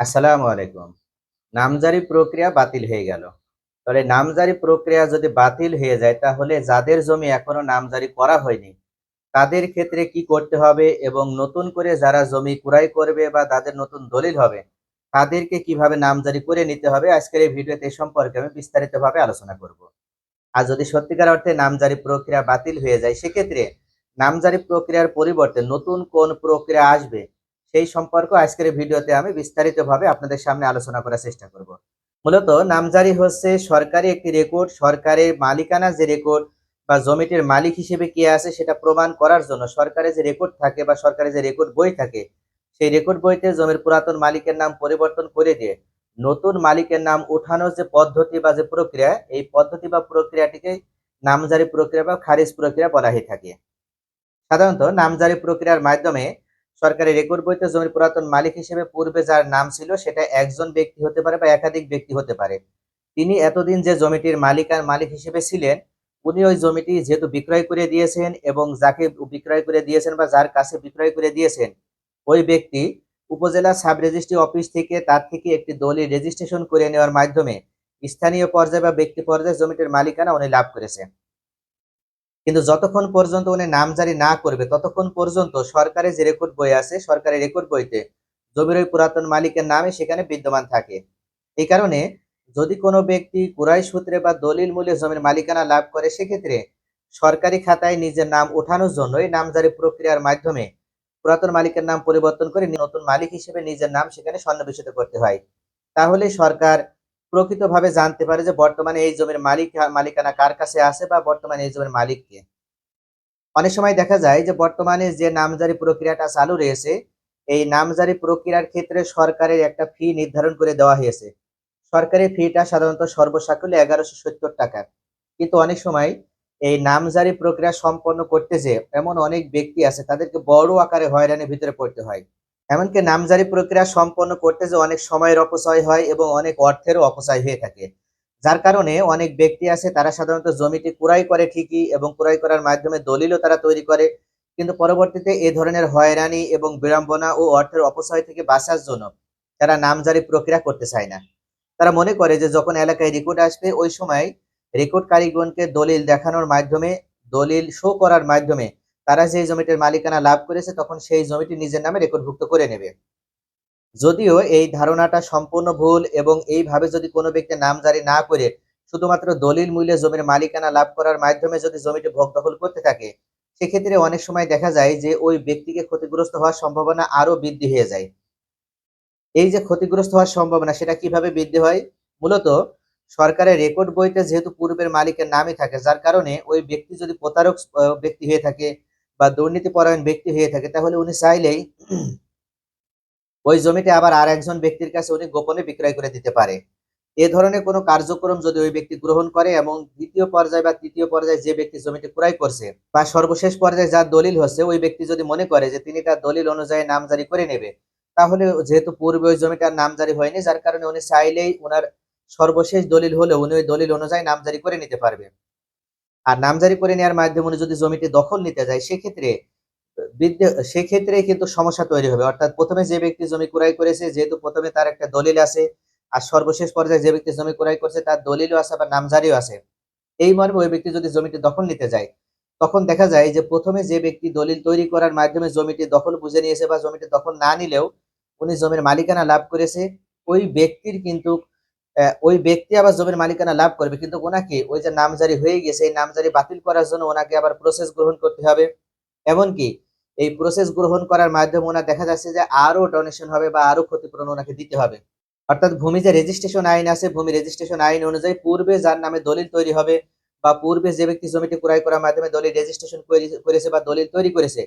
আসসালামু আলাইকুম। নামজারি প্রক্রিয়া বাতিল হয়ে গেল। তাহলে নামজারি প্রক্রিয়া যদি বাতিল হয়ে যায়, তাহলে যাদের জমি এখনও নামজারি করা হয়নি, তাদের ক্ষেত্রে কি করতে হবে এবং নতুন করে যারা জমি ক্রয় করবে বা তাদের নতুন দলিল হবে, তাদেরকে কীভাবে নামজারি করে নিতে হবে, আজকের এই ভিডিওতে সম্পর্কে আমি বিস্তারিতভাবে আলোচনা করব। আর যদি সত্যিকার অর্থে নামজারি প্রক্রিয়া বাতিল হয়ে যায়, সেক্ষেত্রে নামজারি প্রক্রিয়ার পরিবর্তে নতুন কোন প্রক্রিয়া আসবে সেই সম্পর্ক আজকের ভিডিওতে আমি বিস্তারিতভাবে আপনাদের সামনে আলোচনা করার চেষ্টা করব। মূলত নামজারি হচ্ছে সরকারি একটি রেকর্ড সরকারের মালিকানা যে রেকর্ড বা জমিটির মালিক হিসেবে কে আছে সেটা প্রমাণ করার জন্য সরকারের যে রেকর্ড থাকে বা সরকারের যে রেকর্ড বই থাকে, সেই রেকর্ড বইতে জমির পুরাতন মালিকের নাম পরিবর্তন করে দিয়ে নতুন মালিকের নাম ওঠানোর যে পদ্ধতি বা যে প্রক্রিয়া, এই পদ্ধতি বা প্রক্রিয়াটিকে নামজারি প্রক্রিয়া বা খারিজ প্রক্রিয়া বলা হয়ে থাকে। সাধারণত নামজারি প্রক্রিয়ার মাধ্যমে সরকারি রেকর্ড বইতে জমির পুরাতন মালিক হিসেবে পূর্বে যার নাম ছিল, সেটা একজন ব্যক্তি হতে পারে বা একাধিক ব্যক্তি হতে পারে। তিনি এতদিন যে জমিটির মালিক আর মালিক হিসেবে ছিলেন, উনি ওই জমিটি যেহেতু বিক্রয় করে দিয়েছেন এবং যাকে বিক্রয় করে দিয়েছেন বা যার কাছে বিক্রয় করে দিয়েছেন, ওই ব্যক্তি উপজেলা সাব রেজিস্ট্রি অফিস থেকে তার থেকে একটি দলিল রেজিস্ট্রেশন করে নেওয়ার মাধ্যমে স্থানীয় পর্যায়ে বা ব্যক্তি পর্যায়ে জমিটির মালিকানা উনি লাভ করেছে কিন্তু যতক্ষণ পর্যন্ত উনি নামজারি না করবে, ততক্ষণ পর্যন্ত সরকারের যে রেকর্ড বই আছে, সরকারি রেকর্ড বইতে জমির ওই পুরাতন মালিকের নামে সেখানে বিদ্যমান থাকে। এই কারণে যদি কোনো ব্যক্তি কুরাই সূত্রে বা দলিল মূল্যে জমির মালিকানা লাভ করে, সেক্ষেত্রে সরকারি খাতায় নিজের নাম ওঠানোর জন্য এই নামজারি প্রক্রিয়ার মাধ্যমে পুরাতন মালিকের নাম পরিবর্তন করে নতুন মালিক হিসেবে নিজের নাম সেখানে সন্নিবেশিত করতে হয়। তাহলে সরকার প্রকৃতভাবে জানতে পারে যে বর্তমানে এই জমির মালিক মালিকানা কার কাছে আছে বা বর্তমানে এই জমির মালিক কে। অনেক সময় দেখা যায় যে বর্তমানে যে নামজারি প্রক্রিয়াটা চালু রয়েছে, এই নামজারি প্রক্রিয়ার ক্ষেত্রে সরকারের একটা ফি নির্ধারণ করে দেওয়া হয়েছে। সরকারি ফিটা সাধারণত সর্বসাকুল্যে এগারোশো সত্তর টাকা কিন্তু অনেক সময় এই নামজারি প্রক্রিয়া সম্পন্ন করতে যে এমন অনেক ব্যক্তি আছে, তাদেরকে বড় আকারে হয়রানির ভিতরে পড়তে হয়। এমনকি নামজারি প্রক্রিয়া সম্পন্ন করতে যে অনেক সময়ের অপচয় হয় এবং অনেক অর্থেরও অপচয় হয়ে থাকে। যার কারণে অনেক ব্যক্তি আছে, তারা সাধারণত জমিটি কুড়াই করে ঠিকই এবং কুড়াই করার মাধ্যমে দলিলও তারা তৈরি করে। কিন্তু পরবর্তীতে এ ধরনের হয়রানি এবং বিড়ম্বনা ও অর্থের অপচয় থেকে বাঁচার জন্য তারা নামজারি প্রক্রিয়া করতে চায় না। তারা মনে করে যে যখন এলাকায় রেকর্ড আসবে, ওই সময় রেকর্ড কারিগণকে দলিল দেখানোর মাধ্যমে, দলিল শো করার মাধ্যমে তারা যে জমিটির মালিকানা লাভ করেছে, তখন সেই জমিটি নিজের নামে রেকর্ডভুক্ত করে নেবে। যদিও এই ধারণাটা সম্পূর্ণ ভুল এবং এইভাবে যদি কোনো ব্যক্তি নাম জারি না করে, শুধুমাত্র দলিল মূল্যে জমির মালিকানা লাভ করার মাধ্যমে যদি জমিটি ভোগ দখল করতে থাকে, সেক্ষেত্রে অনেক সময় দেখা যায় যে ওই ব্যক্তিকে ক্ষতিগ্রস্ত হওয়ার সম্ভাবনা আরও বৃদ্ধি হয়ে যায়। এই যে ক্ষতিগ্রস্ত হওয়ার সম্ভাবনা, সেটা কীভাবে বৃদ্ধি হয়? মূলত সরকারের রেকর্ড বইতে যেহেতু পূর্বের মালিকের নামই থাকে, যার কারণে ওই ব্যক্তি যদি প্রতারক ব্যক্তি হয়ে থাকে বা দুর্নীতিপরায়ণ ব্যক্তি হয়ে থাকে, তাহলে উনি চাইলেই ওই জমিটি আবার আর একজন ব্যক্তির কাছে উনি গোপনে বিক্রয় করে দিতে পারে। এ ধরনের কোনো কার্যক্রম যদি ওই ব্যক্তি গ্রহণ করে এবং দ্বিতীয় পর্যায়ে বা তৃতীয় পর্যায়ে যে ব্যক্তি জমিটি ক্রয় করছে বা সর্বশেষ পর্যায়ে যার দলিল হচ্ছে, ওই ব্যক্তি যদি মনে করে যে তিনি তার দলিল অনুযায়ী নামজারি করে নেবে, তাহলে যেহেতু পূর্বে ওই জমিটার নামজারি হয়নি, যার কারণে উনি চাইলেই ওনার সর্বশেষ দলিল হলে উনি ওই দলিল অনুযায়ী নামজারি করে নিতে পারবে। আর নামজারি করে নেওয়ার মাধ্যমে উনি যদি জমিটি দখল নিতে যায়, সেক্ষেত্রে সেক্ষেত্রে কিন্তু সমস্যা তৈরি হবে। অর্থাৎ প্রথমে যে ব্যক্তি জমি ক্রয় করেছে, যেহেতু প্রথমে তার একটা দলিল আছে, আর সর্বশেষ পর্যায়ে যে ব্যক্তি জমি ক্রয় করছে, তার দলিলও আছে বা নামজারিও আছে। এই মর্মে ওই ব্যক্তি যদি জমিটি দখল নিতে যায়, তখন দেখা যায় যে প্রথমে যে ব্যক্তি দলিল তৈরি করার মাধ্যমে জমিটি দখল বুঝে নিয়েছে বা জমিটি দখল না নিলেও, উনি জমির মালিকানা লাভ করেছে, ওই ব্যক্তির কিন্তু ওই ব্যক্তি আবার জমির মালিকানা লাভ করবে। কিন্তু ওনাকে ওই যে নামজারি হয়ে গেছে এই নামজারি বাতিল করার জন্য ওনাকে আবার প্রসেস গ্রহণ করতে হবে। এমনকি এই প্রসেস গ্রহণ করার মাধ্যমে ওনার দেখা যাচ্ছে যে আরও ডোনেশন হবে বা আরও ক্ষতিপূরণ ওনাকে দিতে হবে। অর্থাৎ ভূমি যে রেজিস্ট্রেশন আইন আছে, ভূমি রেজিস্ট্রেশন আইন অনুযায়ী পূর্বে যার নামে দলিল তৈরি হবে বা পূর্বে যে ব্যক্তি জমিটি ক্রয় করার মাধ্যমে দলিল রেজিস্ট্রেশন করেছে বা দলিল তৈরি করেছে,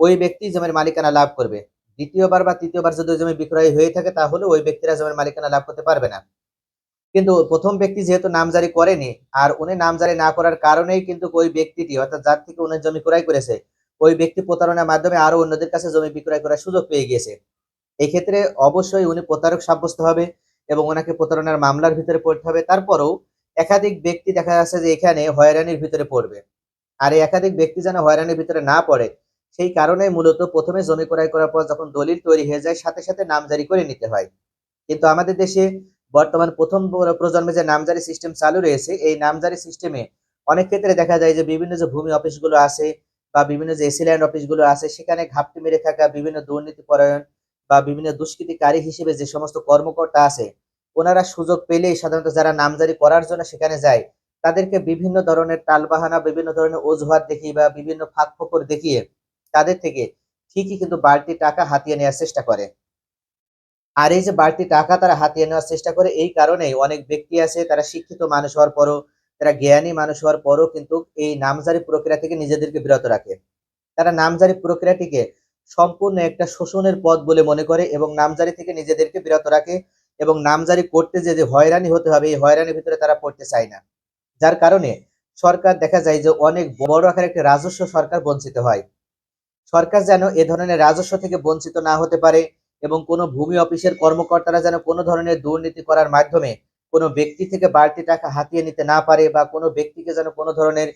ওই ব্যক্তি জমির মালিকানা লাভ করবে। দ্বিতীয়বার বা তৃতীয়বার যদি জমি বিক্রয় হয়ে থাকে, তাহলে ওই ব্যক্তিরা জমির মালিকানা লাভ করতে পারবে না। কিন্তু প্রথম ব্যক্তি যেহেতু নামজারি করেনি, আর উনি নামজারি না করার কারণেই কিন্তু ওই ব্যক্তিটি, অর্থাৎ যার থেকে উনি জমি ক্রয় করেছে, ওই ব্যক্তি প্রতারণার মাধ্যমে আরও অন্যদের কাছে জমি বিক্রয় করার সুযোগ পেয়ে গিয়েছে। এই ক্ষেত্রে অবশ্যই উনি প্রতারক সাব্যস্ত হবে এবং ওনাকে প্রতারণার মামলার ভিতরে পড়তে হবে। তারপরেও একাধিক ব্যক্তি দেখা যাচ্ছে যে এখানে হয়রানির ভিতরে পড়বে। আর এই একাধিক ব্যক্তি যেন হয়রানির ভিতরে না পড়ে, সেই কারণে মূলত প্রথমে জমি ক্রয় করার পর যখন দলিল তৈরি হয়ে যায়, সাথে সাথে নামজারি করে নিতে হয়। কিন্তু আমাদের দেশে বর্তমান প্রথম প্রজন্মে যে নামজারি সিস্টেম চালু রয়েছে, এই নামজারি সিস্টেমে অনেক ক্ষেত্রে দেখা যায় যে বিভিন্ন যে ভূমি অফিসগুলো আছে বা বিভিন্ন যে এসিল্যান্ড অফিসগুলো আছে, সেখানে ঘাপটি মেরে থাকা, বিভিন্ন দুর্নীতি পরায়ণ বা বিভিন্ন দুষ্কৃতিকারী হিসেবে যে সমস্ত কর্মকর্তা আছে, ওনারা সুযোগ পেলেই সাধারণত যারা নামজারি করার জন্য সেখানে যায়, তাদেরকে বিভিন্ন ধরনের টালবাহানা, বিভিন্ন ধরনের অজুহাত দেখিয়ে বা বিভিন্ন ফাঁক ফোকর দেখিয়ে তাদের থেকে ঠিকই কিন্তু বাড়তি টাকা হাতিয়ে নেওয়ার চেষ্টা করে। আর এই যে বাড়তি টাকা তারা হাতিয়ে নেওয়ার চেষ্টা করে, এই কারণেই অনেক ব্যক্তি আছে, তারা শিক্ষিত মানুষ হওয়ার পরও, তারা জ্ঞানী মানুষ হওয়ার পরও কিন্তু এই নামজারি প্রক্রিয়া থেকে নিজেদেরকে বিরত রাখে। তারা নামজারি প্রক্রিয়াটিকে সম্পূর্ণ একটা শোষণের পথ বলে মনে করে এবং নামজারি থেকে নিজেদেরকে বিরত রাখে এবং নামজারি করতে যে যে হয়রানি হতে হবে, এই হয়রানির ভিতরে তারা পড়তে চায় না। যার কারণে সরকার দেখা যায় যে, অনেক বড় আকারে একটা রাজস্ব সরকার বঞ্চিত হয়। সরকার যেন এ ধরনের রাজস্ব থেকে বঞ্চিত না হতে পারে এবং কোনো ভূমি অফিসের কর্মকর্তারা যেন কোনো ধরনের দুর্নীতি করার মাধ্যমে কোনো ব্যক্তি থেকে বাড়তি টাকা হাতিয়ে নিতে না পারে বা কোনো ব্যক্তিকে যেন কোনো ধরনের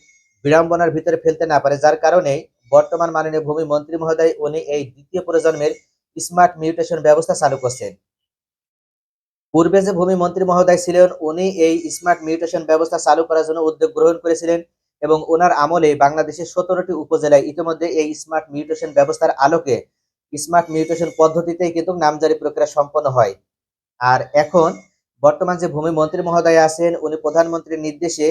বিড়ম্বনার ভিতরে ফেলতে না পারে। যার কারণে বর্তমান মাননীয় ভূমি মন্ত্রী মহোদয়, উনি এই দ্বিতীয় প্রজন্মের স্মার্ট মিউটেশন ব্যবস্থা চালু করছেন। পূর্বে যে ভূমি মন্ত্রী মহোদয় ছিলেন, উনি এই স্মার্ট মিউটেশন ব্যবস্থা চালু করার জন্য উদ্যোগ গ্রহণ করেছিলেন এবং ওনার আমলে বাংলাদেশের সতেরোটি উপজেলায় ইতিমধ্যে এই স্মার্ট মিউটেশন ব্যবস্থার আলোকে স্মার্ট মিউটেশন পদ্ধতিতেই কিন্তু নামজারি প্রক্রিয়া সম্পন্ন হয়। আর এখন বর্তমান যে ভূমি মন্ত্রী মহোদয় আছেন, উনি প্রধানমন্ত্রীর নির্দেশে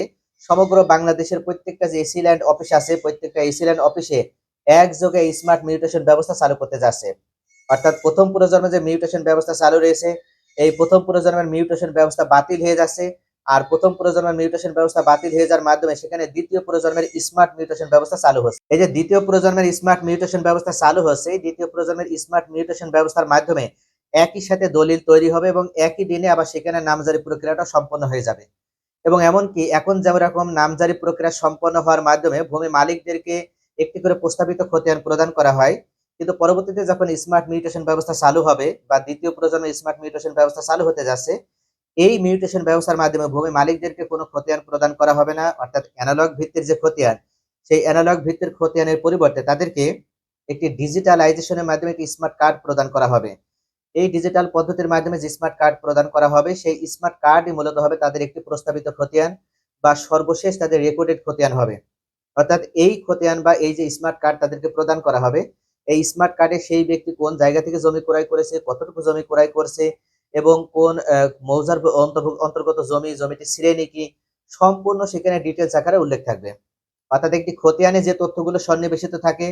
সমগ্র বাংলাদেশের প্রত্যেকটা যে এসি ল্যান্ড অফিস আছে, প্রত্যেকটা এসি ল্যান্ড অফিসে একযোগে স্মার্ট মিউটেশন ব্যবস্থা চালু করতে যাচ্ছে। অর্থাৎ প্রথম প্রজন্মে যে মিউটেশন ব্যবস্থা চালু রয়েছে, এই প্রথম প্রজন্মের মিউটেশন ব্যবস্থা বাতিল হয়ে যাচ্ছে। আর প্রথম প্রজন্মের মিউটেশন ব্যবস্থা বাতিল হয়ে যাওয়ার মাধ্যমে সেখানে দ্বিতীয় প্রজন্মের স্মার্ট মিউটেশন ব্যবস্থা চালু হচ্ছে। এই যে দ্বিতীয় প্রজন্মের স্মার্ট মিউটেশন ব্যবস্থা চালু হচ্ছে, এই দ্বিতীয় প্রজন্মের স্মার্ট মিউটেশন ব্যবস্থার মাধ্যমে একই সাথে দলিল তৈরি হবে এবং একই দিনে আবার সেখানে নামজারি প্রক্রিয়াটা সম্পন্ন হয়ে যাবে। এবং এমনকি এখন যেমন রকম নামজারি প্রক্রিয়া সম্পন্ন হওয়ার মাধ্যমে ভূমি মালিকদেরকে একটি করে প্রস্তাবিত খতিয়ান প্রদান করা হয়, কিন্তু পরবর্তীতে যখন স্মার্ট মিউটেশন ব্যবস্থা চালু হবে বা দ্বিতীয় প্রজন্মের স্মার্ট মিউটেশন ব্যবস্থা চালু হতে যাচ্ছে এই মিউটেশন ব্যবস্থার মাধ্যমে ভূমি মালিকদেরকে কোনো খতিয়ান প্রদান করা হবে না, অর্থাৎ অ্যানালগ ভিত্তির যে খতিয়ান সেই অ্যানালগ ভিত্তির খতিয়ানের পরিবর্তে তাদেরকে একটি ডিজিটালাইজেশনের মাধ্যমে একটি স্মার্ট কার্ড প্রদান করা হবে। এই ডিজিটাল পদ্ধতির মাধ্যমে যে স্মার্ট কার্ড প্রদান করা হবে, সেই স্মার্ট কার্ডই মূলত হবে তাদের একটি প্রস্তাবিত খতিয়ান বা সর্বশেষ তাদের রেকর্ডেড খতিয়ান হবে। অর্থাৎ এই খতিয়ান বা এই যে স্মার্ট কার্ড তাদেরকে প্রদান করা হবে, এই স্মার্ট কার্ডে সেই ব্যক্তি কোন জায়গা থেকে জমি ক্রয় করেছে, কতটুকু জমি ক্রয় করছে এবং কোন মৌজার অন্তর্গত জমি, জমিটি শ্রেণি কি সম্পূর্ণ সেখানে ডিটেলস আকারে উল্লেখ থাকবে। অর্থাৎ একটি খতিয়ানে যে তথ্যগুলো সন্নিবেশিত থাকে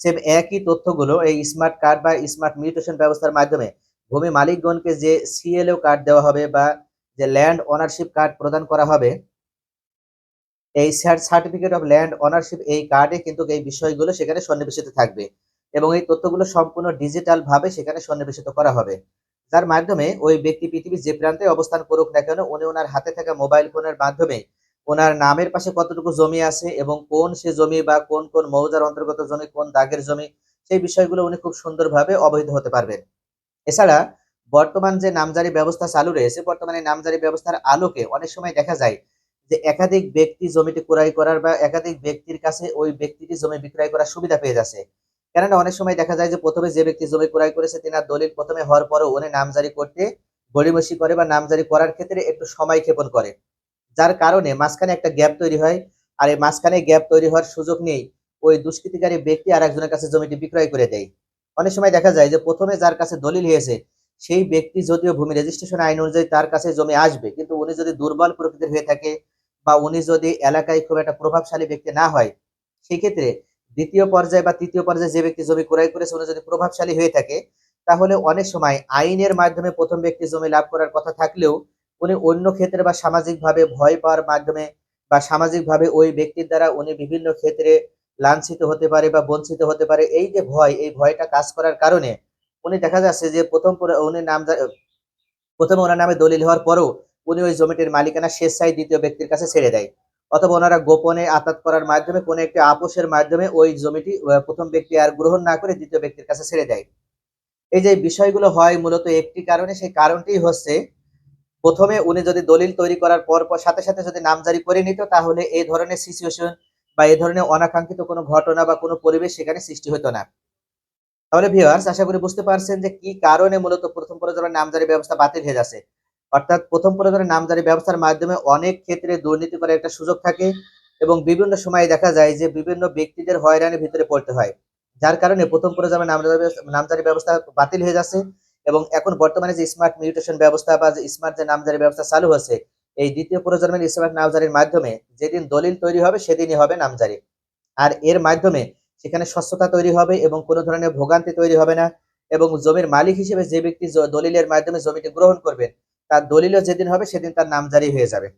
সেম একই তথ্যগুলো এই স্মার্ট কার্ড বা স্মার্ট মিউটেশন ব্যবস্থার মাধ্যমে ভূমি মালিকগণকে যে সিএলও কার্ড দেওয়া হবে বা যে ল্যান্ড ওনারশিপ কার্ড প্রদান করা হবে, এই সার্টিফিকেট অফ ল্যান্ড ওনারশিপ এই কার্ডে কিন্তু এই বিষয়গুলো সেখানে সন্নিবেশিত থাকবে এবং এই তথ্যগুলো সম্পূর্ণ ডিজিটাল ভাবে সেখানে সন্নিবেশিত করা হবে। যার মাধ্যমে ওই ব্যক্তি পৃথিবীর যে প্রান্তে অবস্থান করুক না কেন, উনি ওনার হাতে থাকা মোবাইল ফোনের মাধ্যমে ওনার নামের পাশে কতটুকু জমি আছে এবং কোন সে জমি বা কোন কোন মৌজার অন্তর্গত জমি, কোন দাগের জমি, সেই বিষয়গুলো উনি খুব সুন্দরভাবে অবহিত হতে পারবেন। এছাড়া বর্তমান যে নামজারি ব্যবস্থা চালু রয়েছে, বর্তমানে নামজারি ব্যবস্থার আলোকে অনেক সময় দেখা যায় যে একাধিক ব্যক্তি জমিটি ক্রয় করার বা একাধিক ব্যক্তির কাছে ওই ব্যক্তিটি জমি বিক্রয় করার সুবিধা পেয়ে যাচ্ছে। কেননা অনেক সময় দেখা যায় যে প্রথমে যে ব্যক্তি জমি ক্রয় করেছে, তিনার দলিল প্রথমে হওয়ার পরও উনি নামজারি করতে গড়িমসি করে বা নামজারি করার ক্ষেত্রে একটু সময় ক্ষেপণ করে। যার কারণে মাঝখানে একটা গ্যাপ তৈরি হয় আর এই মাঝখানে গ্যাপ তৈরি হওয়ার সুযোগ নেই ওই দুষ্কৃতিকারী ব্যক্তি আর একজনের কাছে জমিটি বিক্রয় করে দেয়। অনেক সময় দেখা যায় যে প্রথমে যার কাছে দলিল হয়েছে, সেই ব্যক্তি যদিও ভূমি রেজিস্ট্রেশন আইন অনুযায়ী তার কাছে জমি আসবে, কিন্তু উনি যদি দুর্বল প্রকৃতির হয়ে থাকে বা উনি যদি এলাকায় খুব একটা প্রভাবশালী ব্যক্তি না হয়, সেক্ষেত্রে দ্বিতীয় পর্যায়ে বা তৃতীয় পর্যায়ে যে ব্যক্তি জমি ক্রয় করেছে, উনি যদি প্রভাবশালী হয়ে থাকে, তাহলে অনেক সময় আইনের মাধ্যমে প্রথম ব্যক্তি জমি লাভ করার কথা থাকলেও উনি অন্য ক্ষেত্রে বা সামাজিকভাবে ভয় পাওয়ার মাধ্যমে বা সামাজিকভাবে ওই ব্যক্তির দ্বারা উনি বিভিন্ন ক্ষেত্রে লাঞ্ছিত হতে পারে বা বঞ্চিত হতে পারে, এই যে ভয়, এই ভয়টা কাজ করার কারণে উনি দেখা যাচ্ছে যে প্রথম পরে- উনি নাম প্রথমে ওনার নামে দলিল হওয়ার পরও উনি ওই জমিটির মালিকানা স্বেচ্ছায় দ্বিতীয় ব্যক্তির কাছে ছেড়ে দেয়। অথবা ওনারা গোপনে আতাত করার মাধ্যমে, কোনো একটি আপোষের মাধ্যমে ওই জমিটি প্রথম ব্যক্তি আর গ্রহণ না করে দ্বিতীয় ব্যক্তির কাছে ছেড়ে দেয়। এই যে বিষয়গুলো হয় মূলত একটি কারণে, সেই কারণটি হচ্ছে, প্রথমে উনি যদি দলিল তৈরি করার পর পর সাথে সাথে যদি নামজারি করে নিত, তাহলে এই ধরনের সিচুয়েশন বা এই ধরনের অনাকাঙ্ক্ষিত কোনো ঘটনা বা কোনো পরিবেশ সেখানে সৃষ্টি হতো না। তাহলে ভিউয়ার্স আশা করি বুঝতে পারছেন যে কি কারণে মূলত প্রথম প্রয়োজনের নামজারি ব্যবস্থা বাতিল হয়ে যাচ্ছে। অর্থাৎ প্রথম প্রয়োজনের নামজারি ব্যবস্থার মাধ্যমে অনেক ক্ষেত্রে দুর্নীতি করার একটা সুযোগ থাকে এবং বিভিন্ন সময় দেখা যায় যে বিভিন্ন ব্যক্তিদের হয়রানির ভিতরে পড়তে হয়। যার কারণে প্রথম প্রয়োজনের নামজারি ব্যবস্থা- বাতিল হয়ে যাচ্ছে এবং এখন বর্তমানে যে স্মার্ট মিউটেশন ব্যবস্থা বা স্মার্ট যে নামজারি ব্যবস্থা চালু হচ্ছে এই দ্বিতীয় প্রজন্মের স্মার্ট নামজারির মাধ্যমে যেদিন দলিল তৈরি হবে সেদিনই হবে নামজারি। আর এর মাধ্যমে সেখানে স্বচ্ছতা তৈরি হবে এবং কোনো ধরনের ভোগান্তি তৈরি হবে না এবং জমির মালিক হিসেবে যে ব্যক্তি দলিলের মাধ্যমে জমিটি গ্রহণ করবেন তার দলিলও যেদিন হবে সেদিন তার নাম জারি হয়ে যাবে।